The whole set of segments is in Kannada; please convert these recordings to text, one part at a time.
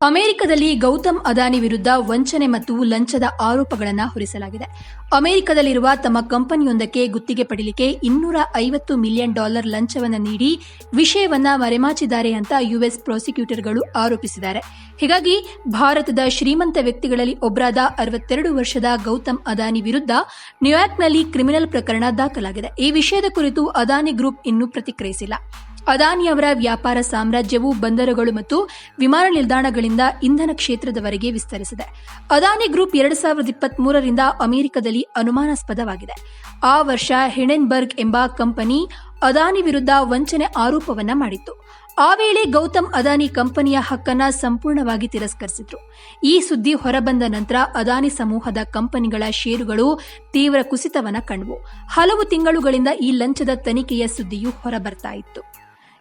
ಅಮೆರಿಕದಲ್ಲಿ ಗೌತಮ್ ಅದಾನಿ ವಿರುದ್ಧ ವಂಚನೆ ಮತ್ತು ಲಂಚದ ಆರೋಪಗಳನ್ನು ಹೊರಿಸಲಾಗಿದೆ. ಅಮೆರಿಕದಲ್ಲಿರುವ ತಮ್ಮ ಕಂಪನಿಯೊಂದಕ್ಕೆ ಗುತ್ತಿಗೆ ಪಡೆಯಲಿಕ್ಕೆ ಇನ್ನೂರ ಐವತ್ತು ಮಿಲಿಯನ್ ಡಾಲರ್ ಲಂಚವನ್ನು ನೀಡಿ ವಿಷಯವನ್ನ ಮರೆಮಾಚಿದ್ದಾರೆ ಅಂತ ಯುಎಸ್ ಪ್ರಾಸಿಕ್ಯೂಟರ್ಗಳು ಆರೋಪಿಸಿದ್ದಾರೆ. ಹೀಗಾಗಿ ಭಾರತದ ಶ್ರೀಮಂತ ವ್ಯಕ್ತಿಗಳಲ್ಲಿ ಒಬ್ಬರಾದ ಅರವತ್ತೆರಡು ವರ್ಷದ ಗೌತಮ್ ಅದಾನಿ ವಿರುದ್ಧ ನ್ಯೂಯಾರ್ಕ್ನಲ್ಲಿ ಕ್ರಿಮಿನಲ್ ಪ್ರಕರಣ ದಾಖಲಾಗಿದೆ. ಈ ವಿಷಯದ ಕುರಿತು ಅದಾನಿ ಗ್ರೂಪ್ ಇನ್ನೂ ಪ್ರತಿಕ್ರಿಯಿಸಿಲ್ಲ. ಅದಾನಿ ಅವರ ವ್ಯಾಪಾರ ಸಾಮ್ರಾಜ್ಯವು ಬಂದರುಗಳು ಮತ್ತು ವಿಮಾನ ನಿಲ್ದಾಣಗಳಿಂದ ಇಂಧನ ಕ್ಷೇತ್ರದವರೆಗೆ ವಿಸ್ತರಿಸಿದೆ. ಅದಾನಿ ಗ್ರೂಪ್ ಎರಡು ಸಾವಿರದ ಇಪ್ಪತ್ತ್ ಮೂರರಿಂದ ಅಮೆರಿಕದಲ್ಲಿ ಅನುಮಾನಾಸ್ಪದವಾಗಿದೆ. ಆ ವರ್ಷ ಹೆಣೆನ್ಬರ್ಗ್ ಎಂಬ ಕಂಪನಿ ಅದಾನಿ ವಿರುದ್ಧ ವಂಚನೆ ಆರೋಪವನ್ನ ಮಾಡಿತ್ತು. ಆ ವೇಳೆ ಗೌತಮ್ ಅದಾನಿ ಕಂಪನಿಯ ಹಕ್ಕನ್ನ ಸಂಪೂರ್ಣವಾಗಿ ತಿರಸ್ಕರಿಸಿದ್ರು. ಈ ಸುದ್ದಿ ಹೊರಬಂದ ನಂತರ ಅದಾನಿ ಸಮೂಹದ ಕಂಪನಿಗಳ ಷೇರುಗಳು ತೀವ್ರ ಕುಸಿತವನ್ನ ಕಂಡವು. ಹಲವು ತಿಂಗಳುಗಳಿಂದ ಈ ಲಂಚದ ತನಿಖೆಯ ಸುದ್ದಿಯು ಹೊರಬರ್ತಾ ಇತ್ತು.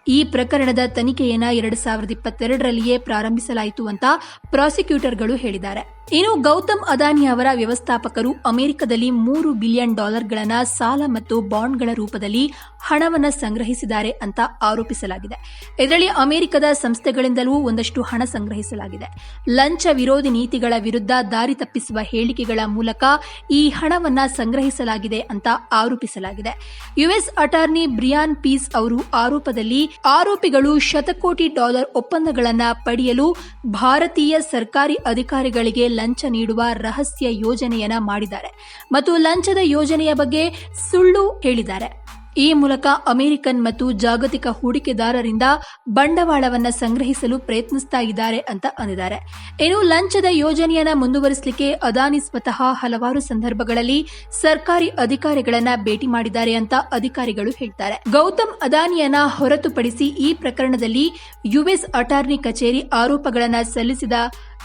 ಈ ಪ್ರಕರಣದ ತನಿಖೆಯನ್ನ ಎರಡು ಸಾವಿರದ ಇಪ್ಪತ್ತೆರಡರಲ್ಲಿಯೇ ಪ್ರಾರಂಭಿಸಲಾಯಿತು ಅಂತ ಪ್ರಾಸಿಕ್ಯೂಟರ್ಗಳು ಹೇಳಿದ್ದಾರೆ. ಇನ್ನು ಗೌತಮ್ ಅದಾನಿ ಅವರ ವ್ಯವಸ್ಥಾಪಕರು ಅಮೆರಿಕದಲ್ಲಿ ಮೂರು ಬಿಲಿಯನ್ ಡಾಲರ್ಗಳನ್ನ ಸಾಲ ಮತ್ತು ಬಾಂಡ್ಗಳ ರೂಪದಲ್ಲಿ ಹಣವನ್ನು ಸಂಗ್ರಹಿಸಿದ್ದಾರೆ ಅಂತ ಆರೋಪಿಸಲಾಗಿದೆ. ಇದರಲ್ಲಿ ಅಮೆರಿಕದ ಸಂಸ್ಥೆಗಳಿಂದಲೂ ಒಂದಷ್ಟು ಹಣ ಸಂಗ್ರಹಿಸಲಾಗಿದೆ. ಲಂಚ ವಿರೋಧಿ ನೀತಿಗಳ ವಿರುದ್ಧ ದಾರಿ ತಪ್ಪಿಸುವ ಹೇಳಿಕೆಗಳ ಮೂಲಕ ಈ ಹಣವನ್ನು ಸಂಗ್ರಹಿಸಲಾಗಿದೆ ಅಂತ ಆರೋಪಿಸಲಾಗಿದೆ. ಯುಎಸ್ ಅಟಾರ್ನಿ ಬ್ರಿಯಾನ್ ಪೀಸ್ ಅವರು ಆರೋಪದಲ್ಲಿ ಆರೋಪಿಗಳು ಶತಕೋಟಿ ಡಾಲರ್ ಒಪ್ಪಂದಗಳನ್ನು ಪಡೆಯಲು ಭಾರತೀಯ ಸರ್ಕಾರಿ ಅಧಿಕಾರಿಗಳಿಗೆ ಲಂಚ ನೀಡುವ ರಹಸ್ಯ ಯೋಜನೆಯನ್ನ ಮಾಡಿದ್ದಾರೆ. ಮತ್ತು ಲಂಚದ ಯೋಜನೆಯ ಬಗ್ಗೆ ಸುಳ್ಳು ಹೇಳಿದ್ದಾರೆ. ಈ ಮೂಲಕ ಅಮೆರಿಕನ್ ಮತ್ತು ಜಾಗತಿಕ ಹೂಡಿಕೆದಾರರಿಂದ ಬಂಡವಾಳವನ್ನು ಸಂಗ್ರಹಿಸಲು ಪ್ರಯತ್ನಿಸ್ತಾ ಇದ್ದಾರೆ ಅಂತ ಅಂದಿದ್ದಾರೆ. ಇನ್ನು ಲಂಚದ ಯೋಜನೆಯನ್ನ ಮುಂದುವರಿಸಲಿಕ್ಕೆ ಅದಾನಿ ಸ್ವತಃ ಹಲವಾರು ಸಂದರ್ಭಗಳಲ್ಲಿ ಸರ್ಕಾರಿ ಅಧಿಕಾರಿಗಳನ್ನ ಭೇಟಿ ಮಾಡಿದ್ದಾರೆ ಅಂತ ಅಧಿಕಾರಿಗಳು ಹೇಳ್ತಾರೆ. ಗೌತಮ್ ಅದಾನಿಯನ್ನ ಹೊರತುಪಡಿಸಿ ಈ ಪ್ರಕರಣದಲ್ಲಿ ಯುಎಸ್ ಅಟಾರ್ನಿ ಕಚೇರಿ ಆರೋಪಗಳನ್ನು ಸಲ್ಲಿಸಿದ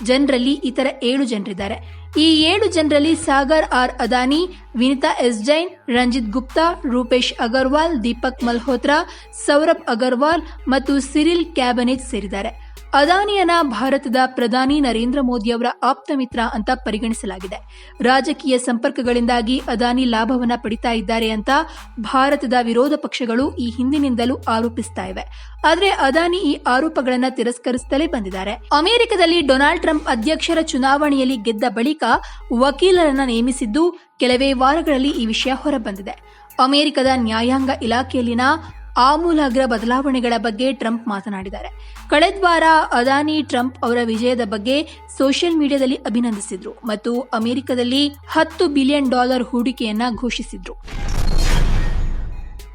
ಜನರಲ್ಲಿ ಇತರ ಏಳು ಜನರಿದ್ದಾರೆ. ಈ ಏಳು ಜನರಲ್ಲಿ ಸಾಗರ್ ಆರ್ ಅದಾನಿ, ವಿನಿತಾ ಎಸ್ ಜೈನ್, ರಂಜಿತ್ ಗುಪ್ತಾ, ರೂಪೇಶ್ ಅಗರ್ವಾಲ್, ದೀಪಕ್ ಮಲ್ಹೋತ್ರಾ, ಸೌರಭ್ ಅಗರ್ವಾಲ್ ಮತ್ತು ಸಿರಿಲ್ ಕ್ಯಾಬನೆಟ್ ಸೇರಿದ್ದಾರೆ. ಅದಾನಿಯನ್ನ ಭಾರತದ ಪ್ರಧಾನಿ ನರೇಂದ್ರ ಮೋದಿ ಅವರ ಆಪ್ತ ಮಿತ್ರ ಅಂತ ಪರಿಗಣಿಸಲಾಗಿದೆ. ರಾಜಕೀಯ ಸಂಪರ್ಕಗಳಿಂದಾಗಿ ಅದಾನಿ ಲಾಭವನ್ನ ಪಡಿತಾ ಇದ್ದಾರೆ ಅಂತ ಭಾರತದ ವಿರೋಧ ಪಕ್ಷಗಳು ಈ ಹಿಂದಿನಿಂದಲೂ ಆರೋಪಿಸ್ತಾ ಇವೆ. ಆದರೆ ಅದಾನಿ ಈ ಆರೋಪಗಳನ್ನು ತಿರಸ್ಕರಿಸುತ್ತಲೇ ಬಂದಿದ್ದಾರೆ. ಅಮೆರಿಕದಲ್ಲಿ ಡೊನಾಲ್ಡ್ ಟ್ರಂಪ್ ಅಧ್ಯಕ್ಷರ ಚುನಾವಣೆಯಲ್ಲಿ ಗೆದ್ದ ಬಳಿಕ ವಕೀಲರನ್ನ ನೇಮಿಸಿದ್ದು ಕೆಲವೇ ವಾರಗಳಲ್ಲಿ ಈ ವಿಷಯ ಹೊರಬಂದಿದೆ. ಅಮೆರಿಕದ ನ್ಯಾಯಾಂಗ ಇಲಾಖೆಯಲ್ಲಿನ ಆಮೂಲಾಗ್ರ ಬದಲಾವಣೆಗಳ ಬಗ್ಗೆ ಟ್ರಂಪ್ ಮಾತನಾಡಿದ್ದಾರೆ. ಕಳೆದ ವಾರ ಅದಾನಿ ಟ್ರಂಪ್ ಅವರ ವಿಜಯದ ಬಗ್ಗೆ ಸೋಷಿಯಲ್ ಮೀಡಿಯಾದಲ್ಲಿ ಅಭಿನಂದಿಸಿದ್ರು ಮತ್ತು ಅಮೆರಿಕದಲ್ಲಿ ಹತ್ತು ಬಿಲಿಯನ್ ಡಾಲರ್ ಹೂಡಿಕೆಯನ್ನ ಘೋಷಿಸಿದ್ರು.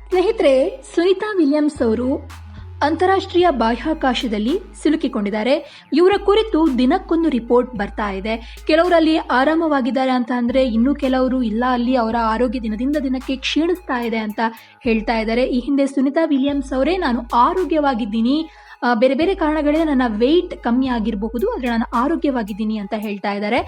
ಸ್ನೇಹಿತರೆ, ಸುನಿತಾ ವಿಲಿಯಮ್ಸ್ ಅವರು ಅಂತಾರಾಷ್ಟ್ರೀಯ ಬಾಹ್ಯಾಕಾಶದಲ್ಲಿ ಸಿಲುಕಿಕೊಂಡಿದ್ದಾರೆ. ಇವರ ಕುರಿತು ದಿನಕ್ಕೊಂದು ರಿಪೋರ್ಟ್ ಬರ್ತಾ ಇದೆ. ಕೆಲವರಲ್ಲಿ ಆರಾಮವಾಗಿದ್ದಾರೆ ಅಂತ ಅಂದರೆ ಇನ್ನೂ ಕೆಲವರು ಇಲ್ಲ, ಅಲ್ಲಿ ಅವರ ಆರೋಗ್ಯ ದಿನದಿಂದ ದಿನಕ್ಕೆ ಕ್ಷೀಣಿಸ್ತಾ ಇದೆ ಅಂತ ಹೇಳ್ತಾ ಇದ್ದಾರೆ. ಈ ಹಿಂದೆ ಸುನಿತಾ ವಿಲಿಯಮ್ಸ್ ಅವರೇ, ನಾನು ಆರೋಗ್ಯವಾಗಿದ್ದೀನಿ. ಬೇರೆ ಬೇರೆ ಕಾರಣಗಳಿಂದ ನನ್ನ ವೆಯ್ಟ್ ಕಮ್ಮಿ ಆಗಿರಬಹುದು, ಆದರೆ ನಾನು ಆರೋಗ್ಯವಾಗಿದ್ದೀನಿ ಅಂತ ಹೇಳ್ತಾ ಇದ್ದಾರೆ.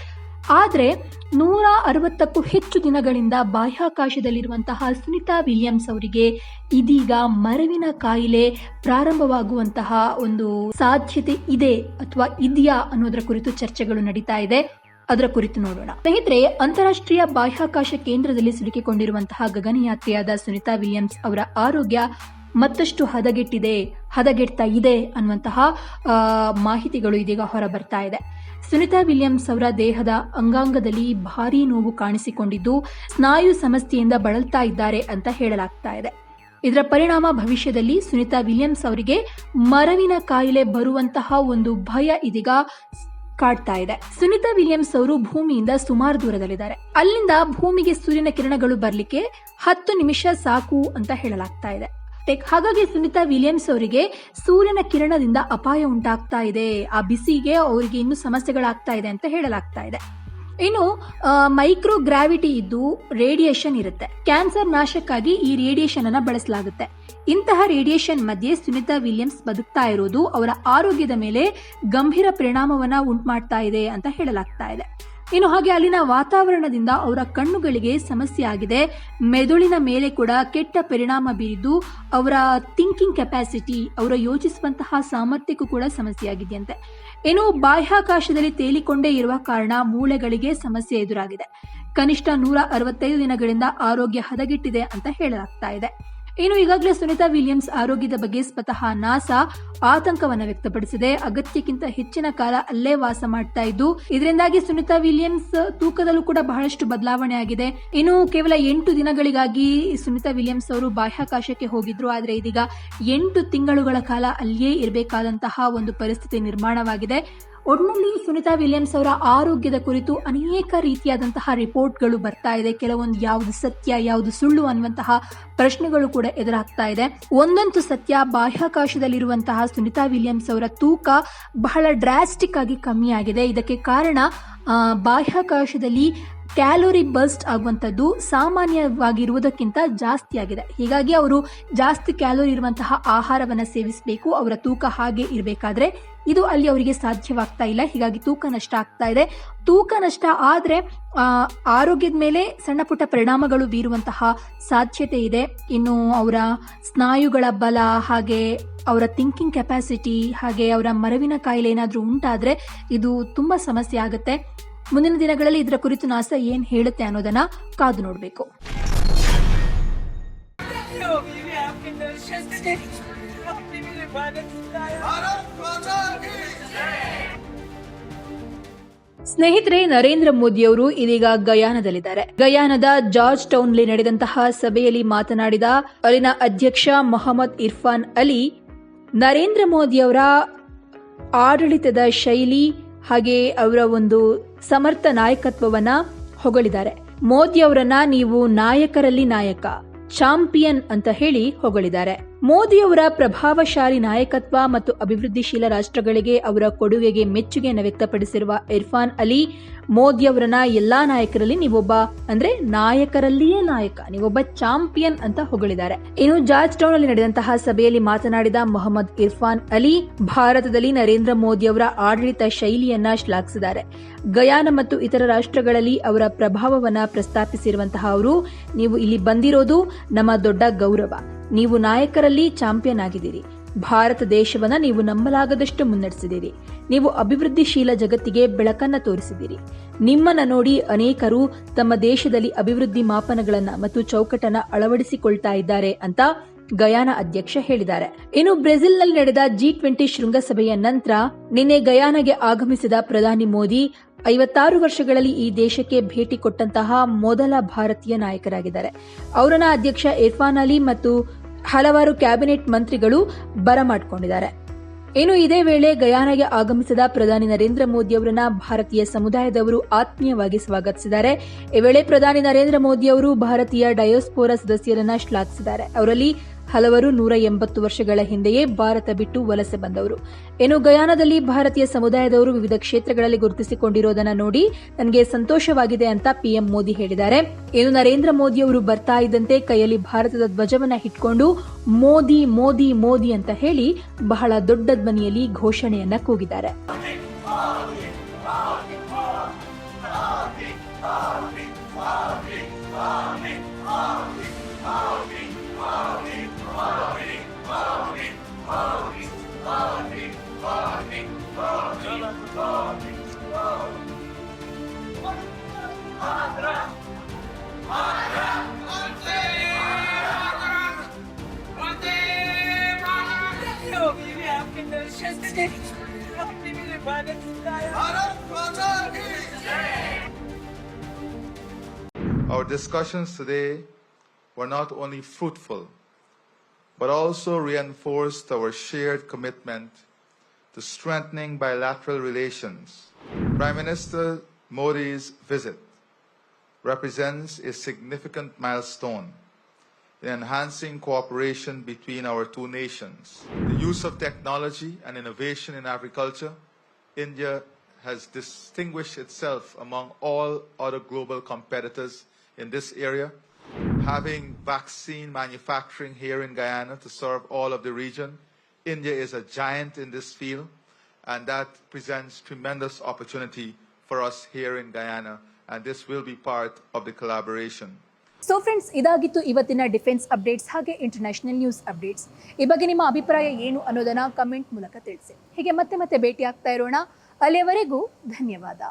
ಆದರೆ ನೂರ ಅರವತ್ತಕ್ಕೂ ಹೆಚ್ಚು ದಿನಗಳಿಂದ ಬಾಹ್ಯಾಕಾಶದಲ್ಲಿರುವಂತಹ ಸುನಿತಾ ವಿಲಿಯಮ್ಸ್ ಅವರಿಗೆ ಇದೀಗ ಮರವಿನ ಕಾಯಿಲೆ ಪ್ರಾರಂಭವಾಗುವಂತಹ ಒಂದು ಸಾಧ್ಯತೆ ಇದೆ ಅಥವಾ ಇದೆಯಾ ಅನ್ನೋದರ ಕುರಿತು ಚರ್ಚೆಗಳು ನಡೀತಾ ಇದೆ. ಅದರ ಕುರಿತು ನೋಡೋಣ. ಸ್ನೇಹಿತರೆ, ಅಂತಾರಾಷ್ಟ್ರೀಯ ಬಾಹ್ಯಾಕಾಶ ಕೇಂದ್ರದಲ್ಲಿ ಸಿಲುಕಿಕೊಂಡಿರುವಂತಹ ಗಗನಯಾತ್ರಿಯಾದ ಸುನಿತಾ ವಿಲಿಯಮ್ಸ್ ಅವರ ಆರೋಗ್ಯ ಮತ್ತಷ್ಟು ಹದಗೆಟ್ಟಿದೆ, ಹದಗೆಡ್ತಾ ಇದೆ ಅನ್ನುವಂತಹ ಮಾಹಿತಿಗಳು ಇದೀಗ ಹೊರ ಬರ್ತಾ ಇದೆ. ಸುನಿತಾ ವಿಲಿಯಮ್ಸ್ ಅವರ ದೇಹದ ಅಂಗಾಂಗದಲ್ಲಿ ಭಾರೀ ನೋವು ಕಾಣಿಸಿಕೊಂಡಿದ್ದು ಸ್ನಾಯು ಸಮಸ್ಯೆಯಿಂದ ಬಳಲ್ತಾ ಇದ್ದಾರೆ ಅಂತ ಹೇಳಲಾಗ್ತಾ ಇದೆ. ಇದರ ಪರಿಣಾಮ ಭವಿಷ್ಯದಲ್ಲಿ ಸುನಿತಾ ವಿಲಿಯಮ್ಸ್ ಅವರಿಗೆ ಮರವಿನ ಕಾಯಿಲೆ ಬರುವಂತಹ ಒಂದು ಭಯ ಇದೀಗ ಕಾಡ್ತಾ ಇದೆ. ಸುನಿತಾ ವಿಲಿಯಮ್ಸ್ ಅವರು ಭೂಮಿಯಿಂದ ಸುಮಾರು ದೂರದಲ್ಲಿದ್ದಾರೆ. ಅಲ್ಲಿಂದ ಭೂಮಿಗೆ ಸೂರ್ಯನ ಕಿರಣಗಳು ಬರಲಿಕ್ಕೆ ಹತ್ತು ನಿಮಿಷ ಸಾಕು ಅಂತ ಹೇಳಲಾಗ್ತಾ ಇದೆ. ಟೆಕ್- ಹಾಗಾಗಿ ಸುನಿತಾ ವಿಲಿಯಮ್ಸ್ ಅವರಿಗೆ ಸೂರ್ಯನ ಕಿರಣದಿಂದ ಅಪಾಯ ಉಂಟಾಗ್ತಾ ಇದೆ. ಆ ಬಿಸಿಗೆ ಅವರಿಗೆ ಇನ್ನೂ ಸಮಸ್ಯೆಗಳಾಗ್ತಾ ಇದೆ ಅಂತ ಹೇಳಲಾಗ್ತಾ ಇದೆ. ಇನ್ನು ಮೈಕ್ರೋ ಗ್ರಾವಿಟಿ ಇದ್ದು ರೇಡಿಯೇಷನ್ ಇರುತ್ತೆ. ಕ್ಯಾನ್ಸರ್ ನಾಶಕ್ಕಾಗಿ ಈ ರೇಡಿಯೇಷನ್ ಅನ್ನ ಬಳಸಲಾಗುತ್ತೆ. ಇಂತಹ ರೇಡಿಯೇಷನ್ ಮಧ್ಯೆ ಸುನಿತಾ ವಿಲಿಯಮ್ಸ್ ಬದುಕ್ತಾ ಇರೋದು ಅವರ ಆರೋಗ್ಯದ ಮೇಲೆ ಗಂಭೀರ ಪರಿಣಾಮವನ್ನ ಉಂಟುಮಾಡ್ತಾ ಇದೆ ಅಂತ ಹೇಳಲಾಗ್ತಾ ಇದೆ. ಇನ್ನು ಹಾಗೆ ಅಲ್ಲಿನ ವಾತಾವರಣದಿಂದ ಅವರ ಕಣ್ಣುಗಳಿಗೆ ಸಮಸ್ಯೆ ಆಗಿದೆ. ಮೆದುಳಿನ ಮೇಲೆ ಕೂಡ ಕೆಟ್ಟ ಪರಿಣಾಮ ಬೀರಿದ್ದು ಅವರ ಥಿಂಕಿಂಗ್ ಕೆಪಾಸಿಟಿ ಅವರ ಯೋಚಿಸುವಂತಹ ಸಾಮರ್ಥ್ಯಕ್ಕೂ ಕೂಡ ಸಮಸ್ಯೆ ಆಗಿದೆಯಂತೆ. ಇನ್ನು ಬಾಹ್ಯಾಕಾಶದಲ್ಲಿ ತೇಲಿಕೊಂಡೇ ಇರುವ ಕಾರಣ ಮೂಳೆಗಳಿಗೆ ಸಮಸ್ಯೆ ಎದುರಾಗಿದೆ. ಕನಿಷ್ಠ ನೂರ ಅರವತ್ತೈದು ದಿನಗಳಿಂದ ಆರೋಗ್ಯ ಹದಗೆಟ್ಟಿದೆ ಅಂತ ಹೇಳಲಾಗ್ತಾ ಇದೆ. ಇನ್ನು ಈಗಾಗಲೇ ಸುನಿತಾ ವಿಲಿಯಮ್ಸ್ ಆರೋಗ್ಯದ ಬಗ್ಗೆ ಸ್ವತಃ ನಾಸಾ ಆತಂಕವನ್ನು ವ್ಯಕ್ತಪಡಿಸಿದೆ. ಅಗತ್ಯಕ್ಕಿಂತ ಹೆಚ್ಚಿನ ಕಾಲ ಅಲ್ಲೇ ವಾಸ ಮಾಡ್ತಾ ಇದ್ದು, ಇದರಿಂದಾಗಿ ಸುನಿತಾ ವಿಲಿಯಮ್ಸ್ ತೂಕದಲ್ಲೂ ಕೂಡ ಬಹಳಷ್ಟು ಬದಲಾವಣೆ ಆಗಿದೆ. ಇನ್ನು ಕೇವಲ ಎಂಟು ದಿನಗಳಿಗಾಗಿ ಸುನಿತಾ ವಿಲಿಯಮ್ಸ್ ಅವರು ಬಾಹ್ಯಾಕಾಶಕ್ಕೆ ಹೋಗಿದ್ರು. ಆದರೆ ಇದೀಗ ಎಂಟು ತಿಂಗಳುಗಳ ಕಾಲ ಅಲ್ಲಿಯೇ ಇರಬೇಕಾದಂತಹ ಒಂದು ಪರಿಸ್ಥಿತಿ ನಿರ್ಮಾಣವಾಗಿದೆ. ಒಟ್ನಲ್ಲಿ ಸುನಿತಾ ವಿಲಿಯಮ್ಸ್ ಅವರ ಆರೋಗ್ಯದ ಕುರಿತು ಅನೇಕ ರೀತಿಯಾದಂತಹ ರಿಪೋರ್ಟ್ಗಳು ಬರ್ತಾ ಇದೆ. ಕೆಲವೊಂದು ಯಾವುದು ಸತ್ಯ, ಯಾವುದು ಸುಳ್ಳು ಅನ್ನುವಂತಹ ಪ್ರಶ್ನೆಗಳು ಕೂಡ ಎದುರಾಗ್ತಾ ಇದೆ. ಒಂದಂತೂ ಸತ್ಯ, ಬಾಹ್ಯಾಕಾಶದಲ್ಲಿರುವಂತಹ ಸುನಿತಾ ವಿಲಿಯಮ್ಸ್ ಅವರ ತೂಕ ಬಹಳ ಡ್ರಾಸ್ಟಿಕ್ ಆಗಿ ಕಮ್ಮಿಯಾಗಿದೆ ಇದಕ್ಕೆ ಕಾರಣ ಬಾಹ್ಯಾಕಾಶದಲ್ಲಿ ಕ್ಯಾಲೋರಿ ಬಸ್ಟ್ ಆಗುವಂಥದ್ದು ಸಾಮಾನ್ಯವಾಗಿರುವುದಕ್ಕಿಂತ ಜಾಸ್ತಿ ಆಗಿದೆ. ಹೀಗಾಗಿ ಅವರು ಜಾಸ್ತಿ ಕ್ಯಾಲೋರಿ ಇರುವಂತಹ ಆಹಾರವನ್ನು ಸೇವಿಸಬೇಕು, ಅವರ ತೂಕ ಹಾಗೆ ಇರಬೇಕಾದ್ರೆ ಇದು ಅಲ್ಲಿ ಅವರಿಗೆ ಸಾಧ್ಯವಾಗ್ತಾ ಇಲ್ಲ. ಹೀಗಾಗಿ ತೂಕ ನಷ್ಟ ಆಗ್ತಾ ಇದೆ. ತೂಕ ನಷ್ಟ ಆದರೆ ಆರೋಗ್ಯದ ಮೇಲೆ ಸಣ್ಣ ಪುಟ್ಟ ಪರಿಣಾಮಗಳು ಬೀರುವಂತಹ ಸಾಧ್ಯತೆ ಇದೆ. ಇನ್ನು ಅವರ ಸ್ನಾಯುಗಳ ಬಲ ಹಾಗೆ ಅವರ ಥಿಂಕಿಂಗ್ ಕೆಪಾಸಿಟಿ ಹಾಗೆ ಅವರ ಮರವಿನ ಕಾಯಿಲೆ ಏನಾದರೂ ಉಂಟಾದ್ರೆ ಇದು ತುಂಬಾ ಸಮಸ್ಯೆ ಆಗುತ್ತೆ. ಮುಂದಿನ ದಿನಗಳಲ್ಲಿ ಇದರ ಕುರಿತು ನಾಸ ಏನ್ ಹೇಳುತ್ತೆ ಅನ್ನೋದನ್ನ ಕಾದು ನೋಡಬೇಕು. ಸ್ನೇಹಿತರೆ, ನರೇಂದ್ರ ಮೋದಿಯವರು ಇದೀಗ ಗಯಾನದಲ್ಲಿದ್ದಾರೆ. ಗಯಾನದ ಜಾರ್ಜ್ ಟೌನ್ಲಿ ನಡೆದಂತಹ ಸಭೆಯಲ್ಲಿ ಮಾತನಾಡಿದ ಅಲ್ಲಿನ ಅಧ್ಯಕ್ಷ ಮೊಹಮ್ಮದ್ ಇರ್ಫಾನ್ ಅಲಿ, ನರೇಂದ್ರ ಮೋದಿಯವರ ಆಡಳಿತದ ಶೈಲಿ ಹಾಗೆ ಅವರ ಒಂದು ಸಮರ್ಥ ನಾಯಕತ್ವವನ್ನ ಹೊಗಳಿದ್ದಾರೆ. ಮೋದಿಯವರನ್ನ ನೀವು ನಾಯಕರಲ್ಲಿ ನಾಯಕ, ಚಾಂಪಿಯನ್ ಅಂತ ಹೇಳಿ ಹೊಗಳಿದ್ದಾರೆ. ಮೋದಿಯವರ ಪ್ರಭಾವಶಾಲಿ ನಾಯಕತ್ವ ಮತ್ತು ಅಭಿವೃದ್ಧಿಶೀಲ ರಾಷ್ಟ್ರಗಳಿಗೆ ಅವರ ಕೊಡುಗೆಗೆ ಮೆಚ್ಚುಗೆಯನ್ನು ವ್ಯಕ್ತಪಡಿಸಿರುವ ಇರ್ಫಾನ್ ಅಲಿ, ಮೋದಿಯವರನ್ನ ಎಲ್ಲಾ ನಾಯಕರಲ್ಲಿ ನೀವೊಬ್ಬ, ಅಂದ್ರೆ ನಾಯಕರಲ್ಲಿಯೇ ನಾಯಕ, ನೀವೊಬ್ಬ ಚಾಂಪಿಯನ್ ಅಂತ ಹೊಗಳಿದ್ದಾರೆ. ಇನ್ನು ಜಾರ್ಜ್ ಟೌನ್ ಅಲ್ಲಿ ನಡೆದಂತಹ ಸಭೆಯಲ್ಲಿ ಮಾತನಾಡಿದ ಮೊಹಮ್ಮದ್ ಇರ್ಫಾನ್ ಅಲಿ, ಭಾರತದಲ್ಲಿ ನರೇಂದ್ರ ಮೋದಿ ಅವರ ಆಡಳಿತ ಶೈಲಿಯನ್ನ ಶ್ಲಾಘಿಸಿದ್ದಾರೆ. ಗಯಾನ ಮತ್ತು ಇತರ ರಾಷ್ಟ್ರಗಳಲ್ಲಿ ಅವರ ಪ್ರಭಾವವನ್ನ ಪ್ರಸ್ತಾಪಿಸಿರುವಂತಹ ಅವರು, ನೀವು ಇಲ್ಲಿ ಬಂದಿರೋದು ನಮ್ಮ ದೊಡ್ಡ ಗೌರವ. ನೀವು ನಾಯಕರಲ್ಲಿ ಚಾಂಪಿಯನ್ ಆಗಿದ್ದೀರಿ. ಭಾರತ ದೇಶವನ್ನ ನೀವು ನಂಬಲಾಗದಷ್ಟು ಮುನ್ನಡೆಸಿದ್ದೀರಿ. ನೀವು ಅಭಿವೃದ್ಧಿಶೀಲ ಜಗತ್ತಿಗೆ ಬೆಳಕನ್ನ ತೋರಿಸಿದ್ದೀರಿ. ನಿಮ್ಮನ್ನ ನೋಡಿ ಅನೇಕರು ತಮ್ಮ ದೇಶದಲ್ಲಿ ಅಭಿವೃದ್ಧಿ ಮಾಪನಗಳನ್ನ ಮತ್ತು ಚೌಕಟ್ಟನ್ನ ಅಳವಡಿಸಿಕೊಳ್ತಾ ಇದ್ದಾರೆ ಅಂತ ಗಯಾನ ಅಧ್ಯಕ್ಷ ಹೇಳಿದ್ದಾರೆ. ಇನ್ನು ಬ್ರೆಜಿಲ್ನಲ್ಲಿ ನಡೆದ ಜಿ ಟ್ವೆಂಟಿ ಶೃಂಗಸಭೆಯ ನಂತರ ನಿನ್ನೆ ಗಯಾನಗೆ ಆಗಮಿಸಿದ ಪ್ರಧಾನಿ ಮೋದಿ ಐವತ್ತಾರು ವರ್ಷಗಳಲ್ಲಿ ಈ ದೇಶಕ್ಕೆ ಭೇಟಿ ಕೊಟ್ಟಂತಹ ಮೊದಲ ಭಾರತೀಯ ನಾಯಕರಾಗಿದ್ದಾರೆ. ಅವರನ್ನ ಅಧ್ಯಕ್ಷ ಇರ್ಫಾನ್ ಅಲಿ ಮತ್ತು ಹಲವಾರು ಕ್ಯಾಬಿನೆಟ್ ಮಂತ್ರಿಗಳು ಬರಮಾಡಿಕೊಂಡಿದ್ದಾರೆ. ಇನ್ನು ಇದೇ ವೇಳೆ ಗಯಾನಗೆ ಆಗಮಿಸಿದ ಪ್ರಧಾನಿ ನರೇಂದ್ರ ಮೋದಿ ಅವರನ್ನ ಭಾರತೀಯ ಸಮುದಾಯದವರು ಆತ್ಮೀಯವಾಗಿ ಸ್ವಾಗತಿಸಿದ್ದಾರೆ. ಈ ವೇಳೆ ಪ್ರಧಾನಿ ನರೇಂದ್ರ ಮೋದಿ ಅವರು ಭಾರತೀಯ ಡಯೋಸ್ಪೋರಾ ಸದಸ್ಯರನ್ನ ಶ್ಲಾಘಿಸಿದ್ದಾರೆ. ಅವರಲ್ಲಿ ಹಲವರು ನೂರ ಎಂಬತ್ತು ವರ್ಷಗಳ ಹಿಂದೆಯೇ ಭಾರತ ಬಿಟ್ಟು ವಲಸೆ ಬಂದವರು. ಇನ್ನು ಗಯಾನದಲ್ಲಿ ಭಾರತೀಯ ಸಮುದಾಯದವರು ವಿವಿಧ ಕ್ಷೇತ್ರಗಳಲ್ಲಿ ಗುರುತಿಸಿಕೊಂಡಿರೋದನ್ನ ನೋಡಿ ನನಗೆ ಸಂತೋಷವಾಗಿದೆ ಅಂತ ಪಿಎಂ ಮೋದಿ ಹೇಳಿದ್ದಾರೆ. ಇನ್ನು ನರೇಂದ್ರ ಮೋದಿ ಅವರು ಬರ್ತಾ ಇದ್ದಂತೆ ಕೈಯಲ್ಲಿ ಭಾರತದ ಧ್ವಜವನ್ನ ಇಟ್ಕೊಂಡು ಮೋದಿ ಮೋದಿ ಮೋದಿ ಅಂತ ಹೇಳಿ ಬಹಳ ದೊಡ್ಡ ಧ್ವನಿಯಲ್ಲಿ ಘೋಷಣೆಯನ್ನ ಕೂಗಿದ್ದಾರೆ. Our discussions today were not only fruitful, but also reinforced our shared commitment to strengthening bilateral relations. Prime Minister Modi's visit represents a significant milestone in enhancing cooperation between our two nations. The use of technology and innovation in agriculture, India has distinguished itself among all other global competitors in this area, having vaccine manufacturing here in Guyana to serve all of the region. India is a giant in this field, and that presents tremendous opportunity for us here in Guyana, and this will be part of the collaboration. So friends ಇದಾಗಿತ್ತು ಇವತ್ತಿನ ಡಿಫೆನ್ಸ್ ಅಪ್ಡೇಟ್ಸ್ ಹಾಗೆ ಇಂಟರ್ನ್ಯಾಷನಲ್ ನ್ಯೂಸ್ ಅಪ್ಡೇಟ್ಸ್ ಈ ಬಗ್ಗೆ ನಿಮ್ಮ ಅಭಿಪ್ರಾಯ ಏನು ಅನ್ನೋದನ್ನ ಕಮೆಂಟ್ ಮೂಲಕ ತಿಳಿಸಿ ಹೀಗೆ ಮತ್ತೆ ಮತ್ತೆ ಭೇಟಿ ಆಗ್ತಾ ಇರೋಣ ಅಲ್ಲಿಯವರೆಗೂ ಧನ್ಯವಾದ